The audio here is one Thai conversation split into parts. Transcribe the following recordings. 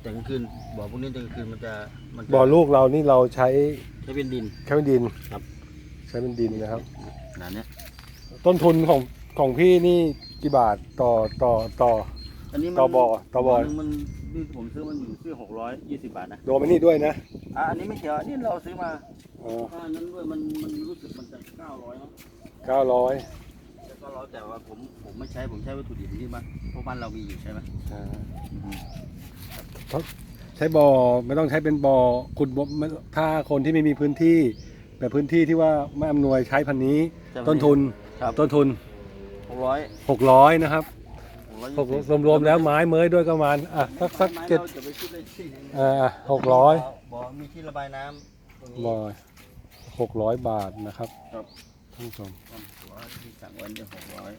แต่กลางคืนบ่อพวกนี้แต่กลางคืนมันจะมันจะบ่อลูกเรานี่เราใช้ใช้เป็นดิน ใช้เป็นดินครับ ใช้เป็นดินนะครับ ขนาดเนี้ยต้นทุนของของพี่นี่กี่บาทต่อต่อต่อ อันนี้มันต่อบ่อต่อบ่อ หนึ่งมันนี่ผมซื้อมันอยู่ซื้อหกร้อยยี่สิบบาทนะรวมไปนี่ด้วยนะอะอันนี้ไม่เกี่ยวอันนี้เราซื้อมาอ๋อถ้าอันนั้นด้วยมันมันรู้สึกมันจะเก้าร้อยมั้งเก้าร้อยแต่ก็ร้อยแต่ว่าผมผมไม่ใช้ผมใช้วัตถุดิบที่มาเพราะบ้านเรามีอยู่ใช่ไหม ใช้บ่อไม่ต้องใช้เป็นบ่อขุดบ่อไม่ถ้าคนที่ไม่มีพื้นที่ แบบพื้นที่ที่ว่าไม่อำนวยใช้พันนี้ต้นทุนครับ ต้นทุน หกร้อย600 นะครับหกร้อยหกรวมๆแล้วไม้เมยด้วยก็ประมาณอะสักสักเจ็ดจะไปคิดได้ที่อ่าหกร้อยบ่อมีที่ระบายน้ำตรงนี้บ่อหกร้อยบาทนะครับครับท่านผู้ชมความตัวที่สั่งไว้เนี่ยหกร้อย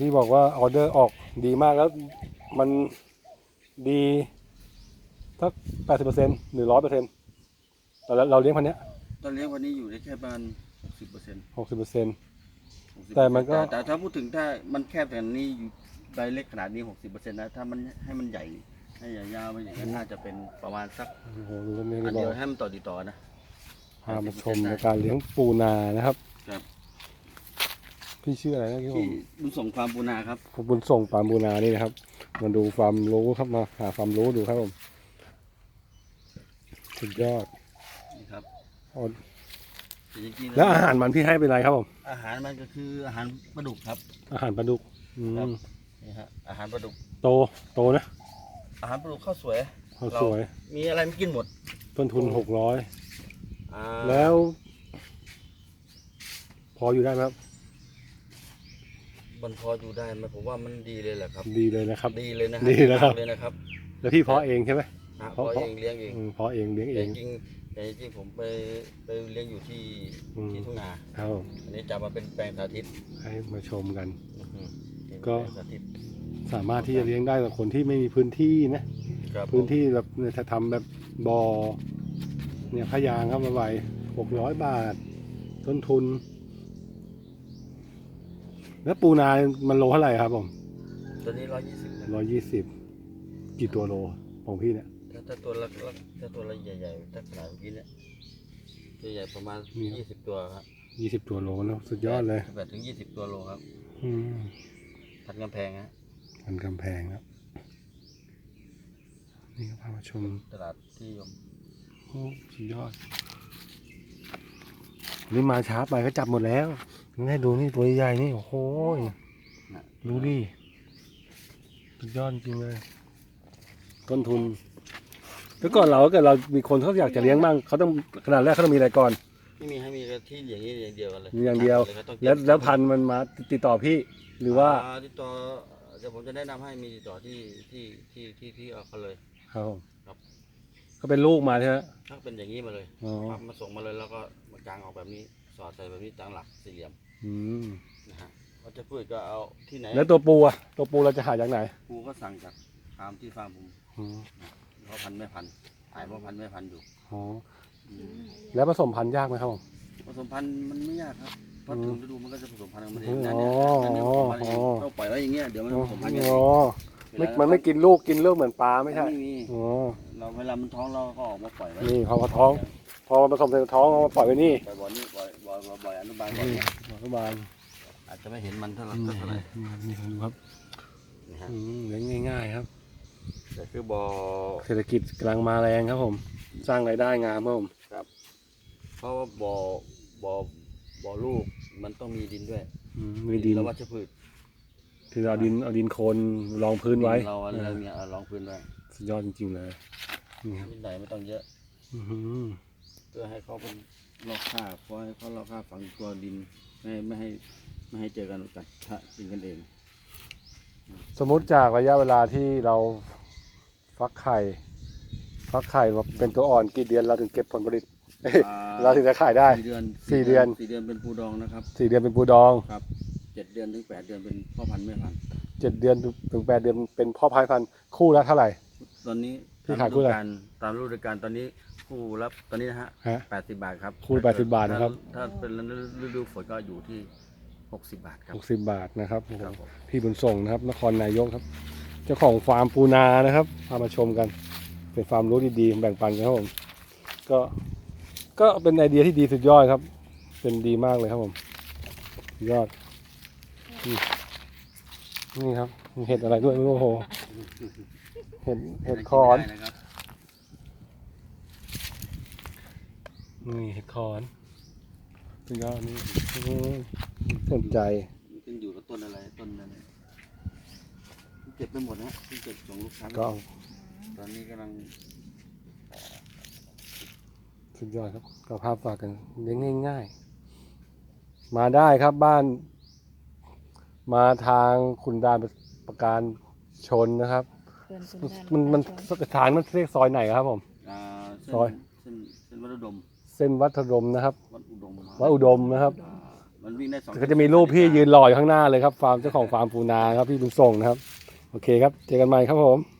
นี่บอกว่าออเดอร์ออกดีมากแล้วมันดี สักแปดสิบเปอร์เซ็นต์หรือร้อยเปอร์เซ็นต์เราเราเลี้ยงพันเนี้ยตอนเลี้ยงวันนี้อยู่ได้แค่ประมาณหกสิบเปอร์เซ็นต์หกสิบเปอร์เซ็นต์ แต่มันก็ แต่ถ้าพูดถึงถ้ามันแคบแต่นี้อยู่ใบเล็กขนาดนี้หกสิบเปอร์เซ็นต์นะถ้ามันให้มันใหญ่ให้ใหญ่ยาวไปอย่างนั้นน่าจะเป็นประมาณสักโอ้โหดูกันนี่อันบอเดียวกให้มันต่อดีต่อนะ พามาชมในการเลี้ยงปูนานะครับครับ พี่ชื่ออะไรนะที่ผที่มบุญส่งความปูนาครับผมบุญส่งปามปูนานี่นะครับ มาดูความรู้ครับมาหาความรู้ดูครับผม สุดยอดนี่ครับอ๋อแต่จริงๆแล้วอาหารมันพี่ให้เป็นอะไรครับผมอาหารมันก็คืออาหารปลาดุกครับ อาหารปลาดุกอืครับ มนี่ฮะอาหารปลาดุก โตโตนะอาหารปลาดุกข้าวสวย เขาสวย มีอะไรไม่กินหมดต้นทุนหกร้อยอ่าแล้ว พออยู่ได้ไหมครับมันพออยู่ได้ไหมผมว่ามันดีเลยแหละครับ ดีเลยนะครับ ดีเลยนะดีแล้วครับเลยนะครับ แล้วพี่เพาะเองใช่ไหม อะเพเพาะราะเองเลี้ยงเองอืมเพาะเองเลี้ยงเอแต่ง จริงแต่จริงผมไปไปเลี้ยงอยู่ที่อืม ที่ทุ่งนาครับผมอันนี้จับมาเป็นแปลงสาธิตให้มาชมกันอื้อหือเป็นก็ แปลงสาธิตสามารถที่จะเลี้ยงได้กับคนที่ไม่มีพื้นที่นะ ครับพื้นที่แบบเนี่ยถ้าทำแบบบ่อเนี่ยพะยางเข้ามาไว้หกร้อยบาท ต้นทุน แล้วปูนา มันโลเท่าไหร่ครับผมตัวนี้ร้อยยี่สิบร้อยยี่สิบกี่ตัวโลของพี่เนี่ย ถ้าถ้าตัวละละถ้าตัวละใหญ่ๆถ้าขนาดเมื่อกี้เนี่ยตัวใหญ่ประมาณนี่ครับ ยี่สิบตัวครับยี่สิบตัวโลเนอะสุดยอดเลย แปดถึงยี่สิบตัวโลครับอืมพันกำแพงฮะมันกำแพงครับ นี่ก็พามาชมตลาดที่ยมโอ้สุดยอดนี่มาช้าไปก็จับหมดแล้วนี่ดูนี่ตัวใหญ่นี่ โอ้โหนะดูดิสุดยอดจริงเลย ต้นทุน แล้วก่อนเราถ้าเกิดเรามีคนเขาอยากจะเลี้ยงบ้างเขาต้องขนาดแรกเขาต้องมีอะไรก่อน ไม่มีให้มีก็ที่อย่างนี้อย่างเดียวกันเลยมีอย่างเดียวลครับต้องเก็บแล้วแล้วพันธุ์มันมาติดต่อพี่หรือว่าาติดต่อเดี๋ยวผมจะแนะนำให้มีติดต่อที่ที่ที่ที่ที่เอาเขาเลย ครับผมครับก็เป็นลูกมาใช่ไหมถ้าเป็นอย่างนี้มาเลยอ๋อปั๊บมาส่งมาเลยแล้วก็มากางออกแบบนี้สอดใส่แบบนี้ตั้งหลักสี่เหลี่ยมอืมนะฮะเขาจะพูดก็เอาที่ไหนแล้วตัวปูอะตัวปูเราจะหาจากไหนครูก็สั่งจากฟาร์มที่ฟาร์มผม อืม เขาพันไม่พันถ่ายว่าพันไม่พันอยู่อ๋ออืมแล้วผสมพันธุ์ยากไหมครับผมผสมพันธุ์มันไม่ยากครับเพราะอืถึมงฤดูมันก็จะผสมพันธุ์กันมันเออ๋งอนั่นเนี่ยนั่นเนี่ยผสมพันธุ์เองอ๋อต้องปล่อยไว้อย่างเงี้ยเดี๋ยวมันผสมพันธุ์กันเออ๋องไม่มันไม่กินลูกกินลูกเหมือนปลาไม่ใช่ไม่มีอ๋อ เราเวลามันท้องเราก็ออกมาปล่อยไว้นี่พอเขาท้อง พอมันผสมในท้องเอามาปล่อยไว้นี่ปล่อยบ่อนี่ปล่อยบ่อบ่อบ่อยอนุบาลบ่อยนี่เนี่ยรัฐบาลอาจจะไม่เห็นมันเท่าไหร่นี่เท่าไหร่นี่ดูครับ นะฮะ อืมเลี้ยงง่ายๆครับ แต่ คือบ่อเศรษฐกิจกำลังมาแรงครับผม สร้างรายได้งามครับผมเพราะว่าบ่อบ่อบ่อลูกมันต้องมีดินด้วยอืมมีดินแล้ววัชพืชคือเอาดินเอาดินโคลนรองพื้นไว้ดิเราอะไรเออเนี่ยเอารองพื้นไว้สุดยอดจริงๆเลยนี่ครับนิดหน่อยไม่ต้องเยอะ อื้อหือเพื่อให้เขาเป็นลอกคราบเพราะให้เขาลอกคราบฝังตัวดินไม่ให้ไม่ให้ไม่ให้เจอกันกันถ้ากินกันเอง สมมุติจากระยะเวลาที่เรา ฟักไข่ฟักไข่มาเป็นตัวอ่อนกี่เดือนเราถึงเก็บผลผลิตเอ้ยอ่าเราถึงจะขายได้ สี่เดือนสี่เดือน สี่เดือนเป็นปูดองนะครับสี่เดือนเป็นปูดองครับเจ็ดเดือนถึงแปดเดือนเป็นพ่อพันธุ์แม่พันธุ์เจ็ดเดือนถึงแปดเดือนเป็นพ่อพันธุ์พันธุ์คู่ละเท่าไหร่ ตอนนี้พี่ขายคู่อะไรตามฤดูกาลตอนนี้คู่ละตอนนี้นะฮะฮะ แปดสิบบาทครับคู่ละ80บาทนะครับ ถ้าถ้าเป็นฤดูฝนก็อยู่ที่หกสิบบาทครับหกสิบบาทนะครับครับผมพี่บุญส่งนะครับ นครนายกครับ เจ้าของฟาร์มปูนานะครับพามาชมกัน เป็นความรู้ดีๆแบ่งปันกันครับผมก็ก็เป็นไอเดียที่ดีสุดยอดครับ เป็นดีมากเลยครับผมยอด นี่ครับเห็ดอะไรด้วยโอ้โหเห็ดเห็ดคอนนี่เห็ดคอนสุดยอดนี่สนใจขึ้นอยู่กับต้นอะไรต้นอะไร เก็บไปหมดนะที่เก็บส่งลูกค้าก็ตอนนี้กำลังสุดยอดครับก็ภาพฝากกันเลี้ยงง่าย ๆ มาได้ครับบ้าน มาทางคุณดานประการชนนะครับเพื่อนคุณด้ามันมันประชาชสถานมันเรียกซอยไหนครับผมอ่าเส้นซอย เส้นเส้นวัดอุดมเส้นวัดดมนะครับวัดอุดมวัดอุดมนะครับอ่ามันวิ่งได้สองก็จะมีรูปพี่ยืนรออยู่ข้างหน้าเลยครับฟาร์มเจ้าของฟาร์มปูนาครับพี่บุญส่งนะครับ โอเคครับ เจอกันใหม่ครับผม